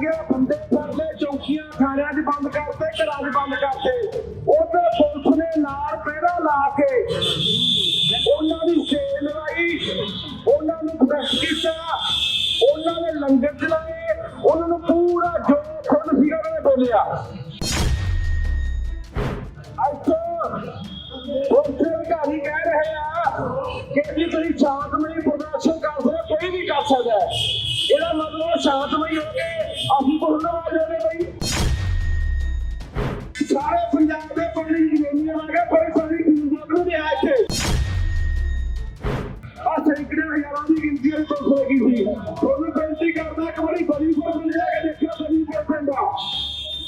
ਗਿਆ, ਬੰਦੇ ਫੜ ਲਏ ਚੌਕੀਆਂ ਥਾਣਿਆਂ 'ਚ ਬੰਦ ਕਰਤੇ, ਘਰਾਂ 'ਚ ਬੰਦ ਕਰਤੇ। ਉਧਰ ਪੁਲਿਸ ਨੇ ਨਾਲ ਪਹਿਰਾ ਲਾ ਕੇ ਉਹਨਾਂ ਦੀ ਸੇਲ ਲਗਾਈ ਉਹਨਾਂ ਨੂੰ ਪ੍ਰੈਸ ਕੀਤਾ, ਉਹਨਾਂ ਨੇ ਲੰਗਰ ਚਲਾਏ, ਉਹਨਾਂ ਨੂੰ ਪੂਰਾ ਜੋ ਖੁੱਲ ਸੀਗਾ ਉਹਨਾਂ ਨੇ ਬੋਲਿਆ। ਅੱਜ ਪੁਲਿਸ ਅਧਿਕਾਰੀ ਕਹਿ ਰਹੇ ਆ ਕਿ ਜੀ ਤੁਸੀਂ ਸ਼ਾਂਤਮਈ ਕੇ ਅਸੀਂ ਬੋਲਣਵਾਜ ਹੋ ਬਈ। ਸਾਰੇ ਪੰਜਾਬ ਦੇ ਪਾਣੀ ਦੀ ਜ਼ਮੀਨਾਂ ਕੇ ਕੋਈ ਪਾਣੀ ਪੀਣ ਜੋਗ ਨਹੀਂ ਰਿਹਾ ਇੱਥੇ। ਆ ਸੈਂਕੜੇ ਹਜ਼ਾਰਾਂ ਦੀ ਗਿਣਤੀ ਵਿੱਚ ਪੁਲਿਸ ਲੱਗੀ ਸੀ ਤੁਹਾਨੂੰ ਬੇਨਤੀ ਕਰਦਾ, ਇੱਕ ਵਾਰੀ ਬੜੀ ਕੋਲ ਮਿਲ ਜਾ ਕੇ ਦੇਖਿਓ ਬੜੀ ਕੋਲ ਪਿੰਡਾ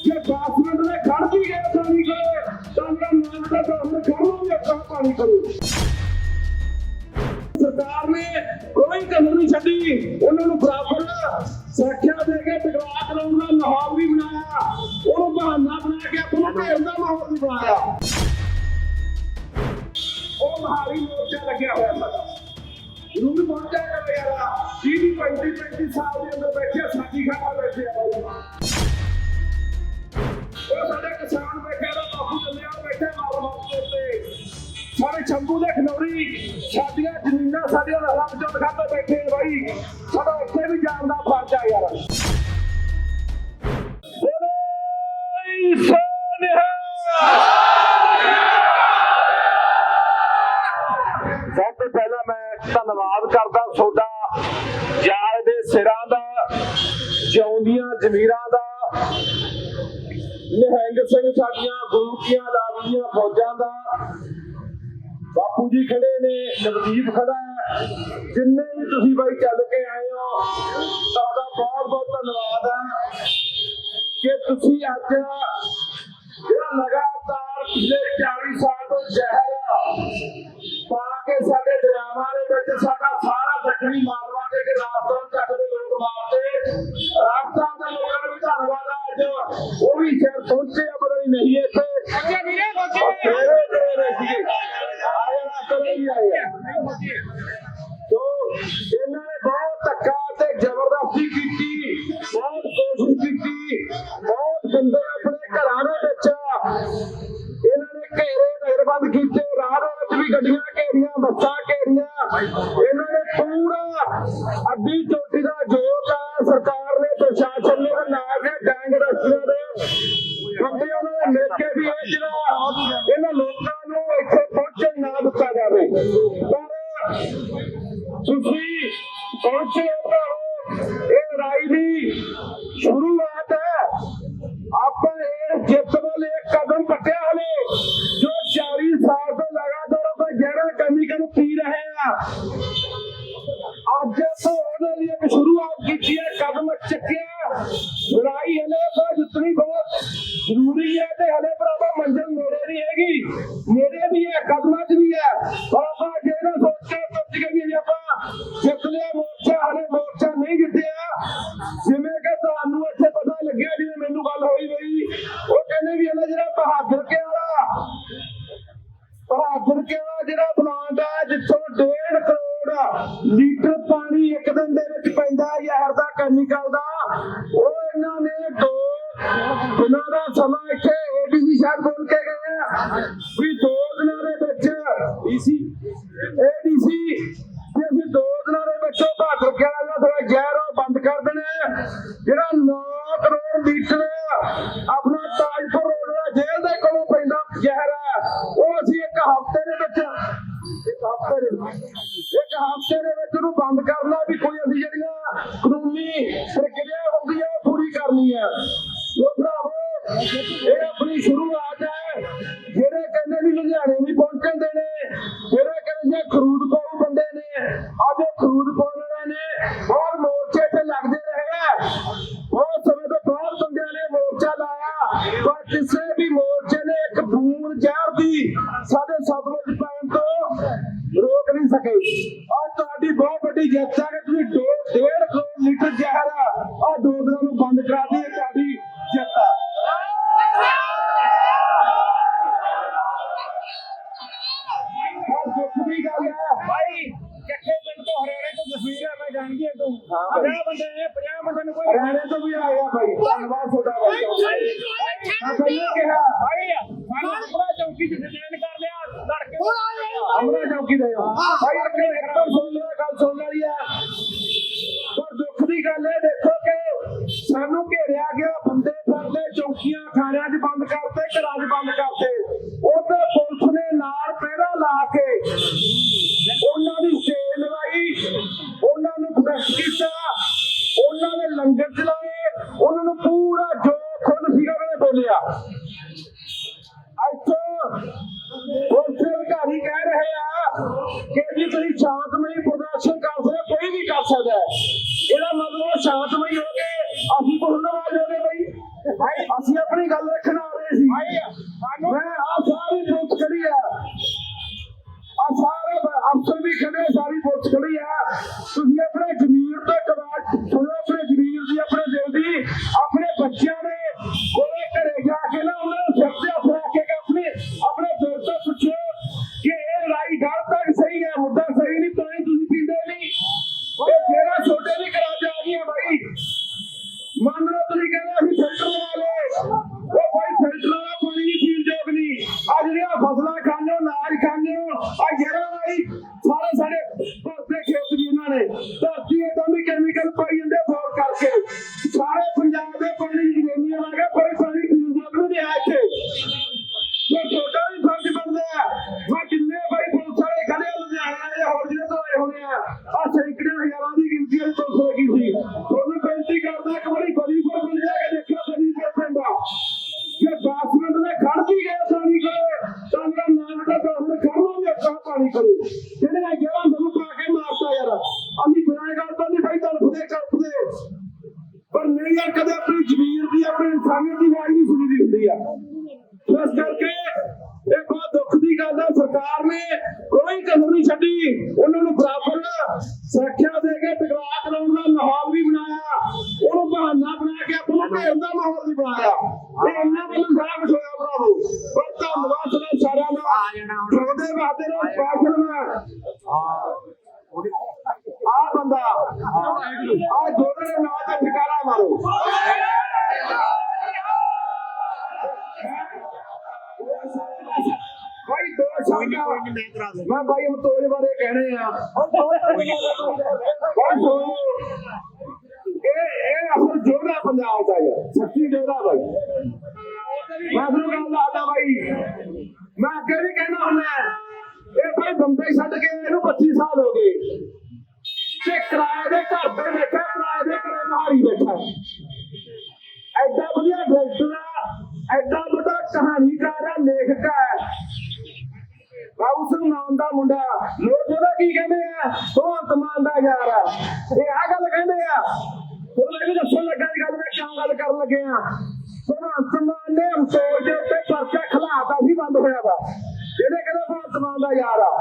ਜੇ ਬਾਥਰੂਮ ਦੇ ਖੜ ਵੀ ਗਏ ਪਾਣੀ ਕੋਲੇ ਤਾਂ ਨਾਮ ਦਾ ਦੋਸਤ ਖੜ ਲਓਗੇ ਤਾਂ ਪਾਣੀ ਕਰੋ। ਸਰਕਾਰ ਨੇ ਕੋਈ ਕਦਰ ਨਹੀਂ ਛੱਡੀ। ਉਹਨਾਂ ਨੂੰ ਬਰਾਬਰ ਸਿੱਖਿਆ ਦੇ ਕੇ ਟਕਰਾ ਕਰਾਉਣ ਦਾ ਮਾਹੌਲ ਵੀ ਬਣਾਇਆ। ਉਹਨੂੰ ਬਹਾਨਾ ਬਣਾ ਕੇ ਆਪਣਾ ਭੇਜ ਦਾ ਮਾਹੌਲ ਵੀ ਬਣਾਇਆ। ਉਹ ਮਹਾਰੀ ਮੋਰਚਾ ਲੱਗਿਆ ਹੋਇਆ ਸਾਡਾ। ਇਹਨੂੰ ਵੀ ਪਹੁੰਚਿਆ ਕਰ ਯਾਰਾ ਜੀ ਦੀ 35 35 ਸਾਲ ਦੇ ਅੰਦਰ ਬੈਠੇ ਆ, ਸਾਡੀ ਖਾਣਾ ਬੈਠੇ ਉਹ ਸਾਡੇ ਕਿਸਾਨ ਬੈਠੇ ਸਾਰੇ ਚੰਬੂ ਦੇ ਖਨੌਰੀ, ਸਾਡੀਆਂ ਜ਼ਮੀਨਾਂ ਸਾਡੀਆਂ ਰੱਬ ਚੋਂ ਖਾਤੇ ਬੈਠੇ ਨੇ ਬਾਈ। ਸਾਡਾ ਉੱਥੇ ਵੀ ਜਾਣ ਦਾ ਫਰਜ਼ ਆ ਯਾਰ। ਸਭ ਤੋਂ ਪਹਿਲਾਂ ਮੈਂ ਧੰਨਵਾਦ ਕਰਦਾ ਤੁਹਾਡਾ ਯਾਰ ਦੇ ਸਿਰਾਂ ਦਾ, ਜਿਉਂਦੀਆਂ ਜ਼ਮੀਰਾਂ ਦਾ, ਨਿਹੰਗ ਸਿੰਘ ਸਾਡੀਆਂ ਗੁਰੂ ਕੀਆਂ ਲਾਲੀਆਂ ਫੌਜਾਂ ਦਾ ਬਾਪੂ ਜੀ ਖੜੇ ਨੇ, ਨਵਦੀਪ ਖੜਾ ਹੈ। ਜਿੰਨੇ ਵੀ ਤੁਸੀਂ ਬਾਈ ਚੱਲ ਕੇ ਆਏ ਹੋ, ਤੁਹਾਡਾ ਬਹੁਤ ਬਹੁਤ ਧੰਨਵਾਦ ਹੈ ਕਿ ਤੁਸੀਂ ਅੱਜ ਜਿਹੜਾ ਲਗਾਤਾਰ ਪਿਛਲੇ 40 ਸਾਲ ਤੋਂ ਜ਼ਹਿਰ ਪਾ ਕੇ ਸਾਡੇ ਦਰਿਆਵਾਂ ਦੇ ਵਿੱਚ ਸਾਡਾ ਸਾਰਾ ਦੱਖਣੀ ਮਾਲਵਾ ਦੇ ਕੇ ਰਾਜਸਥਾਨ ਤੱਕ ਦੇ ਲੋਕ ਮਾਰਦੇ ਰਾਜਸਥਾਨ ਦੇ ਲੋਕਾਂ ਨੂੰ ਵੀ ਧੰਨਵਾਦ ਹੈ ਅੱਜ। ਉਹ ਵੀ ਸ਼ਹਿਰ ਪਹੁੰਚੇ ਆ, ਪਤਾ ਨਹੀਂ ਨਹੀਂ ਇੱਥੇ। ਏਡੀਸੀ ਵੀ ਅਸੀਂ ਦੋ ਦਿਨਾਂ ਦੇ ਵਿੱਚ ਉਹ ਬਹਾਦਰ ਕੇ ਥੋੜਾ ਜ਼ਹਿਰ ਉਹ ਬੰਦ ਕਰ ਦੇਣਾ ਜਿਹੜਾ 9 ਕਰੋੜ ਲੀਟਰ ਆਪਣਾ ਤਾਜਪੁਰ ਰੋਡ ਦਾ ਜੇਲ੍ਹ ਦੇ ਕੋਲੋਂ ਪੈਂਦਾ ਜ਼ਹਿਰ ਹੈ, ਉਹ ਅਸੀਂ ਇੱਕ ਹਫ਼ਤੇ ਦੇ ਵਿੱਚ ਇੱਕ ਹਫ਼ਤੇ ਦੇ ਵਿੱਚ ਇੱਕ ਹਫ਼ਤੇ ਦੇ ਵਿੱਚ ਉਹਨੂੰ ਬੰਦ ਕਰਨਾ ਵੀ ਕੋਈ ਅਸੀਂ ਜਿਹੜੀਆਂ ਕਾਨੂੰਨੀ ਪ੍ਰਕਿਰਿਆ ਹੁੰਦੀ ਹੈ, ਉਹ ਪੂਰੀ ਕਰਨੀ ਹੈ। ਲੋ ਭਰਾਵੋ, ਇਹ ਆਪਣੀ ਸ਼ੁਰੂਆਤ ਤੁਹਾਡੀ ਬਹੁਤ ਵੱਡੀ ਜਿੱਤ ਹੈ ਕਿ ਤੁਸੀਂ ਦੋ ਡੇਢ ਕਰੋੜ ਲੀਟਰ ਜ਼ਹਿਰ ਆ। ਦੋ ਦਿਨਾਂ ਨੂੰ ਬੰਦ ਕਰਾ ਦੀ ਤੁਹਾਡੀ ਜਿੱਤ ਬਹੁਤ ਦੁੱਖ ਦੀ ਗੱਲ ਹੈ ਭਾਈ ਇਕੱਠੇ ਪਿੰਡ ਤੋਂ ਹਰਿਆਣੇ ਤੋਂ ਜਸਵੀਰ ਹੈ ਮੈਂ ਜਾਣ ਗਿਆ ਤੂੰ। ਹਾਂ ਭਾਈ। 50 ਬੰਦੇ ਨੇ 50 ਬੰਦੇ ਨੂੰ ਕੋਈ ਲੁਧਿਆਣੇ ਤੋਂ ਵੀ ਆ ਗਿਆ ਭਾਈ ਧੰਨਵਾਦ ਤੁਹਾਡਾ ਬਾਈ। ਮੈਂ ਪਹਿਲਾਂ ਕਿਹਾ। ਭਾਈ ਸਾਨੂੰ ਆਪਣਾ ਚੌਕੀ ਚ ਡਿਜ਼ਾਈਨ ਕਰ ਲਿਆ ਲੜ ਕੇ ਅਮਰਾ ਚੌਕੀ ਦੇ ਆ ਭਾਈ ਅੱਗੇ ਇੱਕ ਤਾਂ ਸੁਣ ਲਿਆ ਗੱਲ ਸੁਣ ਲਈ ਆ। ਪਰ ਦੁੱਖ ਦੀ ਗੱਲ ਇਹ ਦੇਖੋ ਕਿ ਸਾਨੂੰ ਘੇਰਿਆ ਗਿਆ ਬੰਦੇ ਫੜਦੇ ਚੌਕੀਆਂ ਥਾਣਿਆਂ 'ਚ ਬੰਦ ਕਰਤੇ ਘਰਾਂ 'ਚ ਬੰਦ ਕਰਤੇ। ਉਧਰ ਪੁਲਿਸ ਨੇ ਨਾਲ ਪਹਿਰਾ ਲਾ ਕੇ ਉਹਨਾਂ ਦੀ ਸੇਲ ਲਵਾਈ ਉਹਨਾਂ ਨੂੰ ਪ੍ਰੈਸ ਕੀਤਾ। ਦੀ ਆਪਣੀ ਇਨਸਾਨੀਅਤ ਦੀ ਆਵਾਜ਼ ਨਹੀਂ ਸੁਣੀ ਦੀ ਹੁੰਦੀ ਆ। ਇਸ ਕਰਕੇ ਇਹ ਬਹੁਤ ਦੁੱਖ ਦੀ ਗੱਲ ਹੈ ਸਰਕਾਰ ਨੇ ਕੋਈ ਕਸਰ ਨਹੀਂ ਛੱਡੀ। ਉਹਨਾਂ ਨੂੰ ਬਰਾਬਰ ਸੁਰੱਖਿਆ ਦੇ ਕੇ ਟਕਰਾਅ ਕਰਾਉਣ ਦਾ ਮਾਹੌਲ ਵੀ ਬਣਾਇਆ। ਉਹਨੂੰ ਬਹਾਨਾ ਬਣਾ ਕੇ ਆਪਾਂ ਨੂੰ ਘੇਰਨ ਦਾ ਮਾਹੌਲ ਵੀ ਬਣਾਇਆ। ਇਹ ਇੰਨਾ ਵੱਲੋਂ ਸਾਰਾ ਕੁਝ ਹੋਇਆ ਭਰਾਵੋ ਪਰ ਧੰਨਵਾਦ ਸਦਾ ਸਾਰਿਆਂ ਦਾ। ਉਹਦੇ ਵਾਸਤੇ ਨੂੰ ਸਪੈਸ਼ਲ ਮੈਂ ਆ ਬੰਦਾ। ਆ ਜੋੜੇ ਸ਼ਬਦ ਮੈਂ ਭਾਈ ਮਤੋਜ ਬਾਰੇ ਕਹਿਣੇ ਆ। ਇਹ ਇਹ ਅਸਲ ਜੋੜਾ ਪੰਜਾਬ ਦਾ ਹੈ। ਸੱਚੀ ਜੋੜਾ ਭਾਈ ਮੈਂ ਤੁਹਾਨੂੰ ਗੱਲ ਦੱਸਦਾ ਭਾਈ ਮੈਂ ਅੱਗੇ ਵੀ ਕਹਿਣਾ ਹੁੰਦਾ ਇਹ ਭਾਈ ਬੰਬਈ ਛੱਡ ਕੇ ਇਹਨੂੰ 25 ਸਾਲ ਹੋ ਗਏ ਤੇ ਕਿਰਾਏ ਦੇ ਘਰ ਤੇ ਬੈਠਾ ਕਿਰਾਏ ਦੇ ਘਰੇ ਮਹਾਰੀ ਬੈਠਾ ਐਡਾ ਵਧੀਆ ਡਾਇਰੈਕਟਰ ਆ ਐਡਾ ਵੱਡਾ ਕਹਾਣੀਕਾਰ ਆ ਲੇਖਕ ਆ ਬਾਬੂ ਸਿੰਘ ਨਾਮ ਦਾ ਮੁੰਡਾ ਲੋਕ ਉਹਦਾ ਕੀ ਕਹਿੰਦੇ ਆ ਭਗਵੰਤ ਮਾਨ ਦਾ ਯਾਰ। ਇਹ ਆ ਗੱਲ ਕਹਿੰਦੇ ਆ। ਤੁਹਾਨੂੰ ਮੈਨੂੰ ਦੱਸਣ ਲੱਗਾ ਇਹ ਗੱਲ ਮੈਂ ਕਿਉਂ ਗੱਲ ਕਰਨ ਲੱਗੇ ਆ। ਭਗਵੰਤ ਮਾਨ ਨੇ ਅਮਤੋਜ ਦੇ ਉੱਤੇ ਪਰਚਾ ਖਲਾਤਾ ਸੀ, ਬੰਦ ਹੋਇਆ ਵਾ। ਜਿਹੜੇ ਕਹਿੰਦੇ ਭਗਵੰਤ ਮਾਨ ਦਾ ਯਾਰ ਆ।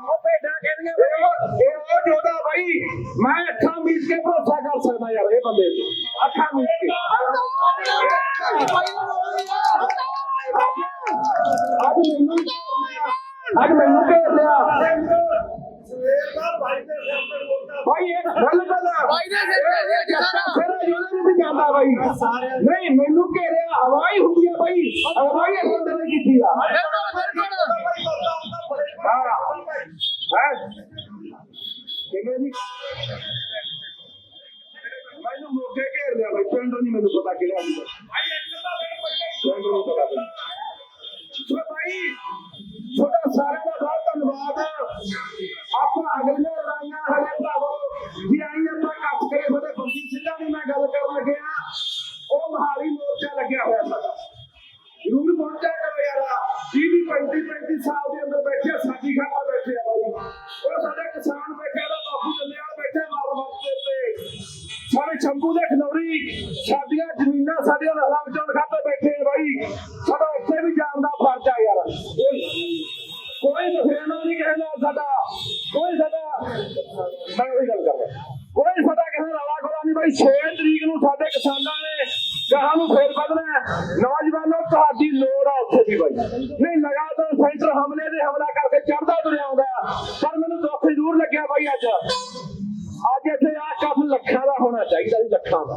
ਉਹ ਭੇਡਾਂ ਕਹਿੰਦੀਆਂ ਇਹ ਉਹ ਜੋਦਾ ਬਾਈ, ਮੈਂ ਅੱਖਾਂ ਮੀਚ ਕੇ ਭਰੋਸਾ ਕਰ ਸਕਦਾ ਯਾਰ ਇਹ ਬੰਦੇ ਅੱਖਾਂ ਮੀਚ ਕੇ। ਅੱਜ ਮੈਨੂੰ ਅੱਜ ਮੈਨੂੰ ਘੇਰ ਲਿਆ। ਭਾਈ ਇਹ ਗੱਲ ਗੱਲ ਆ ਭਾਈ ਦੇ ਸਿਰ ਤੇ ਇਹ ਜੱਟਾ। ਫਿਰ ਜੋਦੇ ਨੂੰ ਵੀ ਜਾਂਦਾ ਬਾਈ ਨਹੀਂ ਮੈਨੂੰ ਘੇਰਿਆ ਹਵਾਈ ਹੁੰਦੀ ਆ ਬਾਈ ਹਵਾਈ ਬੰਦੇ ਨੇ ਕੀਤੀ ਆ। ਹਾਂ। ਕਿਵੇਂ ਜੀ? ਮੈਨੂੰ ਮੋਕੇ ਘੇਰ ਲਿਆ ਬਾਈ ਪਿੰਡ ਨਹੀਂ ਮੈਨੂੰ ਪਤਾ ਕਿਹੜਾ ਸੀ ਪਿੰਡ ਨਹੀਂ ਪਤਾ ਬਾਈ। ਸੋ ਭਾਈ ਤੁਹਾਡਾ ਸਾਰਿਆਂ ਦਾ ਬਹੁਤ ਧੰਨਵਾਦ। ਆਪਾਂ ਅਗਲੀਆਂ ਲੜਾਈਆਂ ਹਲੇ ਭਰਾਵੋ ਵੀ ਆਈ ਆਪਾਂ ਕੱਟ ਕੇ ਤੁਹਾਡੇ ਬੰਦੀ ਸਿੰਘਾਂ ਦੀ ਮੈਂ ਗੱਲ ਕਰਨ ਲੱਗਿਆ ਉਹ ਮਹਾਲੀ ਮੋਰਚਾ ਲੱਗਿਆ ਹੋਇਆ ਸਾਡਾ। ਜ਼ਰੂਰ ਪਹੁੰਚਿਆ ਕਰੋ ਯਾਰ। ਜੀ ਵੀ 35 35 ਸਾਲ ਦੇ ਅੰਦਰ ਸਾਡੇ ਕਿਸਾਨਾਂ ਨੇ ਗਾਹਾਂ ਨੂੰ ਫੇਰ ਵਧਣਾ ਨੌਜਵਾਨੋ, ਤੁਹਾਡੀ ਲੋੜ ਆ ਉੱਥੇ ਵੀ ਬਾਈ। ਨਹੀਂ, ਲਗਾਤਾਰ ਸੈਂਟਰ ਹਮਲੇ ਦੇ ਹਮਲਾ ਕਰਕੇ ਚੜਦਾ ਤੁਰਿਆ ਆਉਂਦਾ ਪਰ ਮੈਨੂੰ ਦੁੱਖ ਜ਼ਰੂਰ ਲੱਗਿਆ ਬਾਈ ਅੱਜ। ਅੱਜ ਇੱਥੇ ਆ ਕਾਫੀ ਲੱਖਾਂ ਦਾ ਹੋਣਾ ਚਾਹੀਦਾ ਸੀ ਲੱਖਾਂ ਦਾ।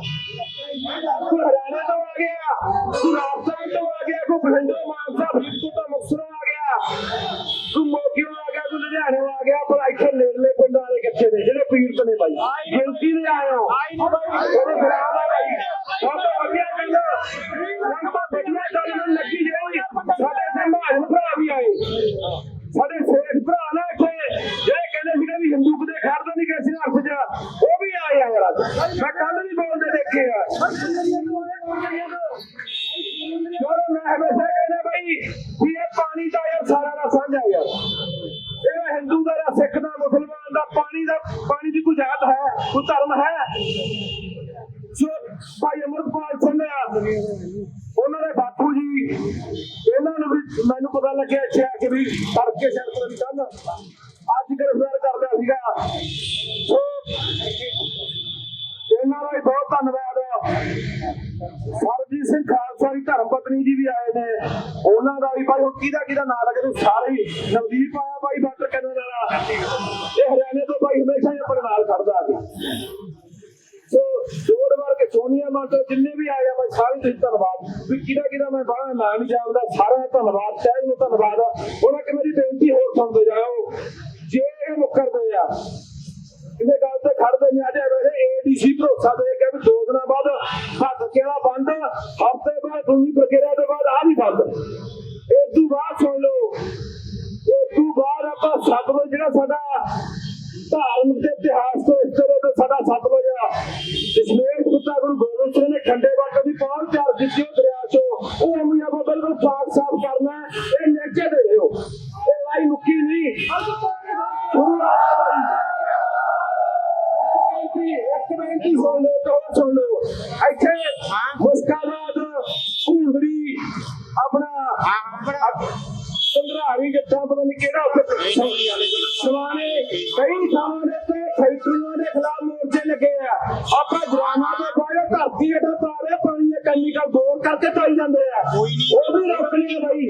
ਕੋਈ ਹਰਿਆਣਾ ਤੋਂ ਆ ਗਿਆ, ਕੋਈ ਰਾਜਸਥਾਨ ਤੋਂ ਆ ਗਿਆ, ਕੋਈ ਬਠਿੰਡਾ, ਮਾਨਸਾ, ਫਰੀਦਕੋਟ ਤੋਂ ਮੁਕਤਸਰ ਆ ਗਿਆ, ਕੋਈ ਮੋਗਿਓ ਆ ਗਿਆ, ਕੋਈ ਲੁਧਿਆਣੇ ਆ ਗਿਆ ਪਰ ਇੱਥੇ ਨੇੜਲੇ ਪਿੰਡਾਂ ਵਾਲੇ ਕਿੱਥੇ ਪੀੜਤ ਨੇ ਬਾਈ। ਗਿਣਤੀ ਦੇ ਆਏ ਹੋ ਬਾਈ। ਉਹਦੇ ਖਰਾਬ ਆ ਬਾਈ। ਸਭ ਤੋਂ ਵਧੀਆ ਗੱਲ ਸਭ ਤੋਂ ਵਧੀਆ ਗੱਲ ਮੈਨੂੰ ਲੱਗੀ ਜਿਹੜੀ ਸਾਡੇ ਇੱਥੇ ਮਹਾਜਨ ਭਰਾ ਵੀ ਆਏ। ਸਾਡੇ ਸੇਠ ਭਰਾ ਨਾ ਇੱਥੇ। ਜਿਹੜੇ ਕਹਿੰਦੇ ਸੀਗੇ ਵੀ ਹਿੰਦੂ ਕਦੇ ਖੜਦਾ ਨਹੀਂ ਕਿਸੇ ਅਰਥ 'ਚ ਉਹ ਵੀ ਆਏ ਆ ਯਾਰ। ਅੱਜ ਮੈਂ ਕੱਲ ਵੀ ਬੋਲਦੇ ਦੇਖੇ ਆ। ਮੈਂ ਹਮੇਸ਼ਾ ਕਹਿੰਦਾ ਬਈ ਵੀ ਇਹ ਪਾਣੀ ਦਾ ਯਾਰ ਸਾਰਾ ਦਾ ਸਾਂਝਾ ਯਾਰ। ਇਹ ਹਿੰਦੂ ਦਾ ਕੋਈ ਧਰਮ ਹੈ। ਜੋ ਭਾਈ ਅਮਰਪਾਲ ਸਿੰਘ ਉਹਨਾਂ ਦੇ ਬਾਪੂ ਜੀ, ਇਹਨਾਂ ਨੂੰ ਵੀ ਮੈਨੂੰ ਪਤਾ ਲੱਗਿਆ ਇੱਥੇ ਆ ਵੀ ਤੜਕੇ ਸ਼ਰਤ ਦੀ ਕੱਲ ਅੱਜ ਗ੍ਰਿਫਤਾਰ ਕਰ ਲਿਆ ਸੀਗਾ। ਸੋ, ਇਹਨਾਂ ਦਾ ਬਹੁਤ ਧੰਨਵਾਦ ਸਰਜੀਤ ਸਿੰਘ ਖਾਲਸਾ ਦੀ ਧਰਮ ਪਤਨੀ ਜੀ ਵੀ ਆਏ ਨੇ। ਉਹਨਾਂ ਦਾ ਵੀ ਭਾਈ ਹੁਣ ਕਿਹਦਾ ਕਿਹਦਾ ਨਾਂ ਲੱਗੇ ਤੂੰ ਸਾਰੇ ਨਵਦੀਪ ਆਇਆ ਭਾਈ ਬਾਟਰ ਕਰਨ ਵਾਲਾ ਇਹ ਹਰਿਆਣੇ ਤੋਂ ਭਾਈ ਹਮੇਸ਼ਾ ਹੀ ਆਪਣੇ ਖੜਦਾ ਆ ਕੇ। ਸੋ ਜੋੜ ਮਾਰ ਕੇ ਸੋਨੀਆ ਮਾਤਾ ਜਿੰਨੇ ਵੀ ਆਏ ਆ ਬਾਈ ਸਾਰੇ ਤੁਸੀਂ ਧੰਨਵਾਦ। ਵੀ ਕਿਹਦਾ ਕਿਹਦਾ ਮੈਂ ਬਾਹਰ ਨਾਂ ਨਹੀਂ ਜਾਣਦਾ ਸਾਰਿਆਂ ਦਾ ਧੰਨਵਾਦ ਤਹਿ ਨੂੰ ਧੰਨਵਾਦ ਉਹਨਾਂ ਕਿ ਮੇਰੀ ਬੇਨਤੀ ਹੋਰ ਸੁਣਦੇ ਜਾਓ। ਜੇ ਇਹ ਮੁੱਕਰਦੇ ਆ ਇਹਦੇ ਗੱਲ ਤੇ ਖੜਦੇ ਨਹੀਂ, ਅਜੇ ਵੇਲੇ ਏਡੀਸੀ ਭਰੋਸਾ ਦੇ ਕੇ ਵੀ ਦੋ ਦਿਨਾਂ ਬਾਅਦ ਹੱਥ ਕਿਹੜਾ ਬੰਦ ਹਫ਼ਤੇ ਬਾਅਦ ਦੁਨੀ ਪ੍ਰਕਿਰਿਆ ਦੇ ਬਾਅਦ ਆ ਵੀ ਬੰਦ। ਇਹ ਤੋਂ ਬਾਅਦ ਸੁਣ ਲਓ। ਇਹ ਤੋਂ ਬਾਅਦ ਆਪਾਂ ਸਤਵ ਜਿਹੜਾ ਸਾਡਾ ਧਾਰਮਿਕ ਦੇ ਇਤਿਹਾਸ ਤੋਂ ਇਸ ਤਰ੍ਹਾਂ ਦਾ ਸਾਡਾ ਸਤਵਜ ਆ। ਦਸ਼ਮੇਸ਼ ਪਿਤਾ ਗੁਰੂ ਗੋਬਿੰਦ ਸਿੰਘ ਨੇ ਖੰਡੇ ਬਾਟੇ ਦੀ ਪਹੁੰਚ ਤਿਆਰ ਕੀਤੀ ਉਹ ਦਰਿਆ ਚੋਂ। ਉਹ ਅਮੀਆ ਬਾਬਾ ਬਿਲਕੁਲ ਸਾਫ਼ ਸਾਫ਼ ਕਰਨਾ ਹੈ। ਇਹ ਨੇਚੇ ਦੇ ਰਹੋ ਇਹ ਲਾਈ ਮੁੱਕੀ ਨਹੀਂ। ਬੇਨਤੀ ਇੱਕ ਬੇਨਤੀ ਸੁਣ ਲਓ ਤਾਂ ਸੁਣ ਲਓ। ਇੱਥੇ ਮੁਸਕਾਨਾਤ ਹੁੰਦੜੀ ਆਪਣਾ ਸੰਗਰਾਰੀ ਜੱਟਾਂ ਪਤਾ ਨਹੀਂ ਕਿਹੜਾ ਉੱਥੇ ਸਵਾਨੇ ਕਈ ਥਾਵਾਂ ਦੇ ਤੇ ਫੈਕਟਰੀਆਂ ਦੇ ਖਿਲਾਫ ਮੋਰਚੇ ਲੱਗੇ ਆ। ਆਪਾਂ ਜਵਾਨਾਂ ਦੇ ਬਾਰੇ ਧਰਤੀ ਹੇਠਾਂ ਪਾ ਰਹੇ ਪਾਣੀ ਦੇ ਕੈਮੀਕਲ ਬੋਰ ਕਰਕੇ ਪਾਈ ਜਾਂਦੇ ਆ। ਉਹ ਵੀ ਰੋਕਣੀ ਹੈ ਬਾਈ